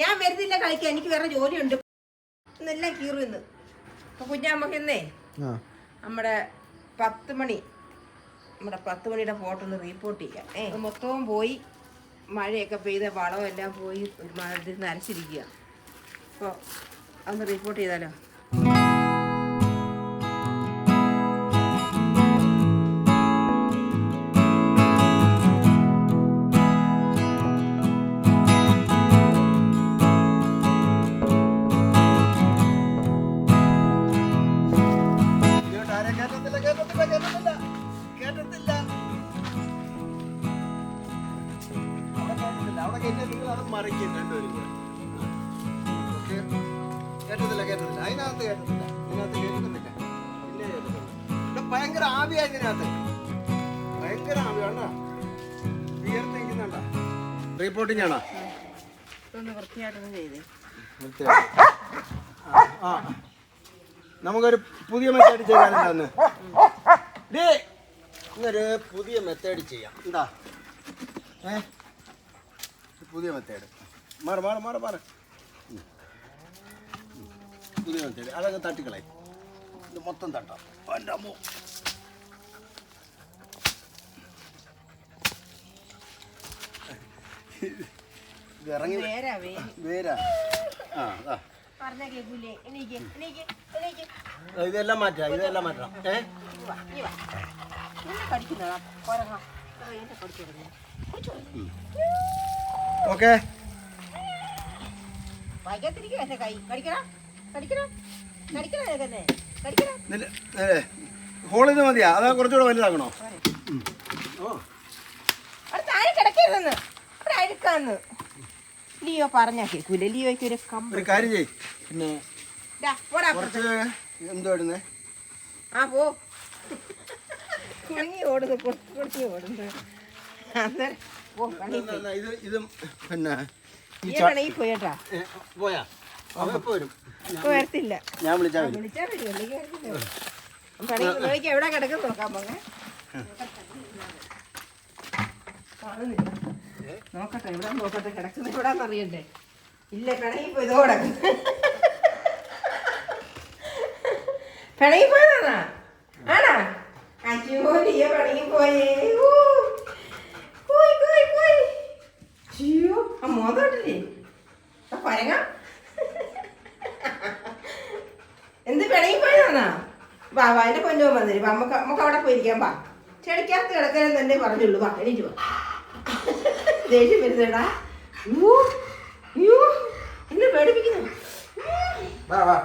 ഞാൻ വരുന്നില്ല കളിക്കാൻ. എനിക്ക് വേറെ ജോലിയുണ്ട്. എന്നെല്ലാം കീറും ഇന്ന്. അപ്പൊ കുഞ്ഞാമ്മക്ക് ഇന്നേ നമ്മുടെ പത്ത് മണി നമ്മുടെ പത്ത് മണിയുടെ ഫോട്ടോ ഒന്ന് റിപ്പോർട്ട് ചെയ്യാം. ഏ ഇത് മൊത്തവും പോയി മഴയൊക്കെ പെയ്ത വളവും എല്ലാം പോയി ഒരുമാതിരി നരച്ചിരിക്കുക അപ്പോൾ അന്ന് റിപ്പോർട്ട് ചെയ്താലോ? ഇതിനകത്ത്. പിന്നെ. ഇവിടെ ഭയങ്കര ആവിയാ ഇതിനകത്ത്. ഭയങ്കര ആവി വേണ്ട നിൽക്കുന്നുണ്ട ആണോ? ആ നമുക്കൊരു പുതിയ മെത്തേഡ് ചെയ്യാനുണ്ടെന്ന് ഡേ ഇന്നൊരു പുതിയ മെത്തേഡ് ചെയ്യാം. എന്താ? ഏ? പുതിയ മെത്തേഡ് മാറ മാറ മാറ മാറ്. പുതിയ മെത്തേഡ് അതൊക്കെ തട്ടിക്കളെ. ഇത് മൊത്തം തട്ടാം. എന്റെ അമ്മോ. ഇത് ഇറങ്ങി വേരാ ആ എണീക്ക് ഇതെല്ലാം മാറ്റാം ഇതെല്ലാം മാറ്റണം. ഏ? ഓക്കെ. വൈകാതിരിക്കും എന്റെ കൈ. കടിക്കടാ. ഹോളിത് മതിയാ. അതാ കുറച്ചുകൂടെ വലുതാക്കണോ? ലിയോ പറഞ്ഞാ കേക്കൂല ലിയോയ്ക്ക് ഒരു കമ്പ് ഒരു കാര്യം ചെയ് പിന്നെ ദാ, പോടാ കുറച്ച് എന്തോ ഇടുന്നേ? ആ പോ. കുഞ്ഞി ഓടുന്നു കുണുങ്ങി ഓടുന്നു. അന്നേരം ഇത് ഇതും പിന്നെ പോയേട്ടാ പോയാ. വരത്തില്ല ഞാൻ വിളിച്ചാൽ എവിടെ കിടക്കും നോക്കാം നോക്കട്ടെ എവിടെ നോക്കട്ടെ കിടക്കുന്നത് എവിടാന്ന് അറിയണ്ടേ? ഇല്ല പിണങ്ങി പോയി ഇതോ കിടക്കുന്നു. പിണങ്ങി പോയതാണാ? ആണാ? അയ്യോ പിണങ്ങി പോയേ. അയ്യോ ആ മോതോട്ടില്ലേ ആ പരങ്ങ എന്ത് പിണങ്ങി പോയതാണാ വാ വാ എന്റെ പൊന്നു വന്നിരി. വാ നമുക്ക് നമുക്ക് അവിടെ പോയിരിക്കാം വാ. ചെടിക്കകത്ത് കിടക്കാൻ തന്നെ പറഞ്ഞുള്ളൂ വാ എനിക്ക് വാ. ദേഷ്യം വരുന്നേടാ. യൂ യൂ എന്നെ പേടിപ്പിക്കുന്നു. വാ വാ.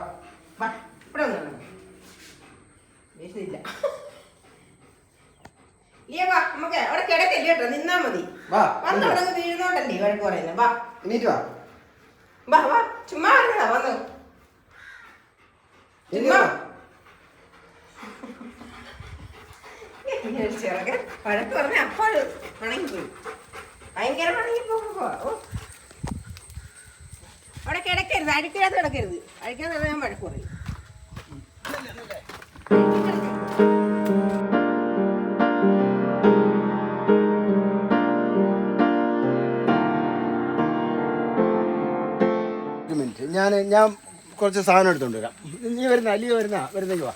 വാ ഇവിടെ വന്നു. കിടന്നോ. ദേഷ്യമില്ല വാ നമുക്ക് അവിടെ കിടക്കല്ലേ കേട്ടോ നിന്നാ മതി. വാ വന്ന് അവിടെ അങ്ങ് വീഴുന്നോണ്ടല്ലേ വഴക്ക് പറയുന്നത് വാ. എണീറ്റ് വാ. വാ വാ ചുമ്മാ വരുന്നതാ വന്നു. ചുമ്മാ ഇങ്ങനെ ഒരു ചെറുക്കൻ പറഞ്ഞ അപ്പോൾ പണങ്ങിപ്പോയി ഭയങ്കര പണങ്ങിപ്പോ ഓ. അവിടെ കിടക്കരുത്. അഴുക്കിനകത്ത് കിടക്കരുത്. അഴുക്കകത്ത് ഞാൻ വഴക്ക് പറയും. ഞാൻ ഞാൻ കുറച്ച് സാധനം എടുത്തോണ്ട് വരാം. നീ വരുന്ന അലിയ വരുന്ന? വരുന്നെങ്കിൽ വാ.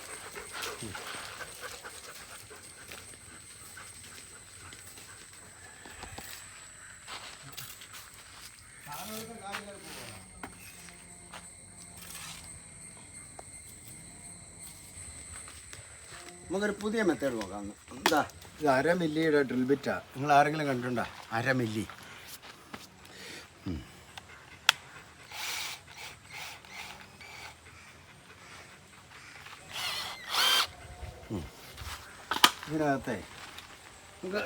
നമുക്കൊരു പുതിയ മെത്തേഡ് നോക്കാം. എന്താ? ഇത് അര മില്ലിയുടെ ഡ്രിൽ ബിറ്റാ നിങ്ങൾ ആരെങ്കിലും കണ്ടിട്ടുണ്ടോ? അര മില്ലി. ഇതിനകത്തെ നമുക്ക്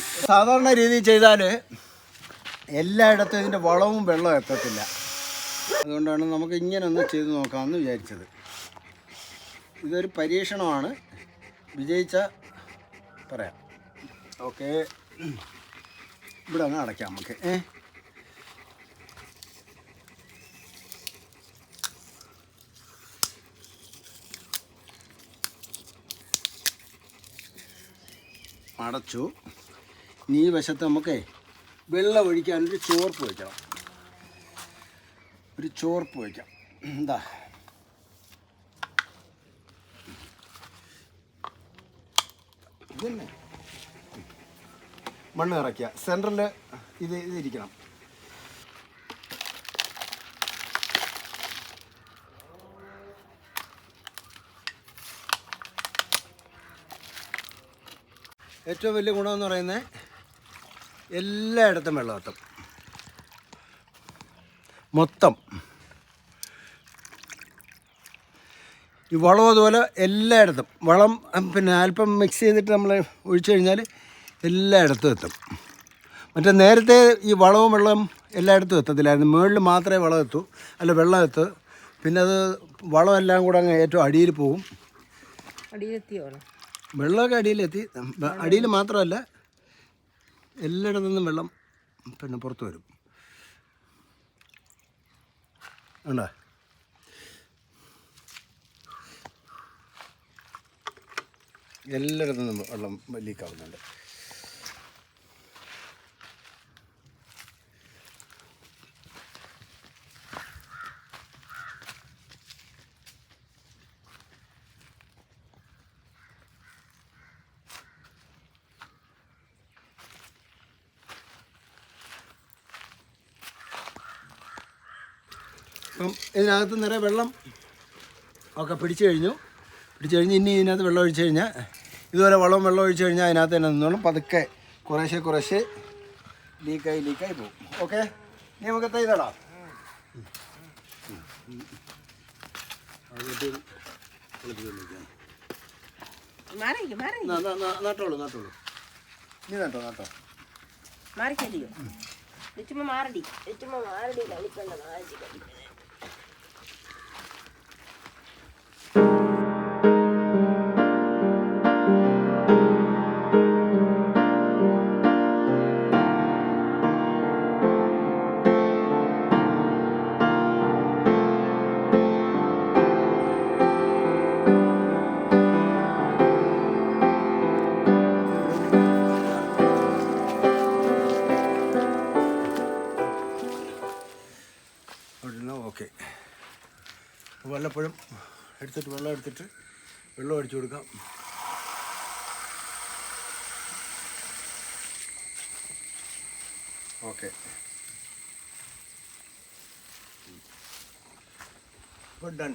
സാധാരണ രീതി ചെയ്താൽ എല്ലായിടത്തും ഇതിന്റെ വളവും വെള്ളവും എത്തത്തില്ല. അതുകൊണ്ടാണ് നമുക്ക് ഇങ്ങനെ ഒന്ന് ചെയ്ത് നോക്കാമെന്ന് വിചാരിച്ചത്. ഇതൊരു പരീക്ഷണമാണ്. വിജയിച്ച പറയാം. ഓക്കെ. ഇവിടെ അങ്ങ് അടയ്ക്കാം നമുക്ക്. ഏ? അടച്ചു. ഈ വശത്ത് നമുക്ക് വെള്ളം ഒഴിക്കാനൊരു ചോർപ്പ് വയ്ക്കണം ഒരു ചോർപ്പ് വയ്ക്കാം എന്താ ഇതന്നെ. മണ്ണ് നിറയ്ക്കുക. സെന്ററിൽ ഇത് ഇതിരിക്കണം. ഏറ്റവും വലിയ ഗുണമെന്ന് പറയുന്നത് എല്ലായിടത്തും വെള്ളം എത്തും. മൊത്തം. ഈ വളം അതുപോലെ എല്ലായിടത്തും. വളം പിന്നെ അല്പം മിക്സ് ചെയ്തിട്ട് നമ്മൾ ഒഴിച്ചു കഴിഞ്ഞാൽ എല്ലായിടത്തും എത്തും. മറ്റേ നേരത്തെ ഈ വളവും വെള്ളവും എല്ലായിടത്തും എത്തത്തില്ലായിരുന്നു. മുകളിൽ മാത്രമേ വളം എത്തൂ. അല്ല വെള്ളം എത്തു. പിന്നെ അത് വളം എല്ലാം കൂടെ അങ്ങ് ഏറ്റവും അടിയിൽ പോവും. അടിയിലെത്തിയോ? വെള്ളമൊക്കെ അടിയിലെത്തി. അടിയിൽ മാത്രമല്ല എല്ലായിടത്തു നിന്നും വെള്ളം പിന്നെ പുറത്ത് വരും. ഉണ്ടോ എല്ലായിടത്തു നിന്നും വെള്ളം ലീക്കാവുന്നുണ്ട്. അപ്പം ഇതിനകത്ത് നിറയെ വെള്ളം ഒക്കെ പിടിച്ചു കഴിഞ്ഞു. പിടിച്ചു കഴിഞ്ഞ് ഇനി ഇതിനകത്ത് വെള്ളം ഒഴിച്ചു കഴിഞ്ഞാൽ ഇതുപോലെ വെള്ളം വെള്ളം ഒഴിച്ചു കഴിഞ്ഞാൽ അതിനകത്ത് തന്നെ നിന്നോളും. പതുക്കെ കുറേശ്ശെ കുറേശ്ശെ ലീക്കായി ലീക്കായി പോകും. ഓക്കെ? ഇനി നമുക്ക് മാറിക്ക് മാറി നട്ടോളൂ നട്ടോളൂ. നീ നട്ടോ നട്ടോ. മാറിക്കോ ചുമ്മാ മാറടി ചുമ്മാ മാറടി കളിക്കണ്ട മാറി ഉടനെ വല്ലപ്പോഴും എടുത്തിട്ട് വെള്ളം എടുത്തിട്ട് വെള്ളം അടിച്ചു കൊടുക്കാം. ഓക്കെ. ഡൺ